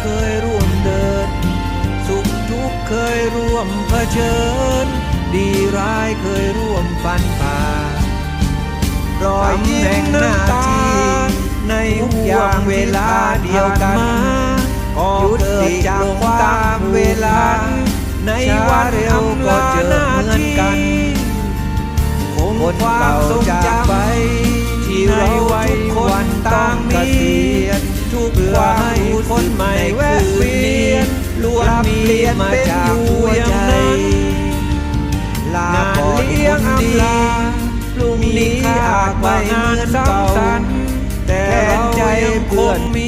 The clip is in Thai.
เคยร่วมเดิน สุขทุกข์เคยร่วมเผชิญ ดีร้ายเคยร่วมฟันฝ่ารอยยิ้มน้ำตาในห่วงเวลาเดียวกันก็เกิดจากความเวลา ในวันเร็วก็เจอเหมือนกันคงความทรงจำไป ที่เราทุกคนต่างมี ทุกความรู้คนใหม่แวะเวียนล้วนมีมาจากหัวใจลาก่อนเลี้ยงอำลาพรุ่งนี้อาจไม่เหมือนเก่าแต่เรายังคงมี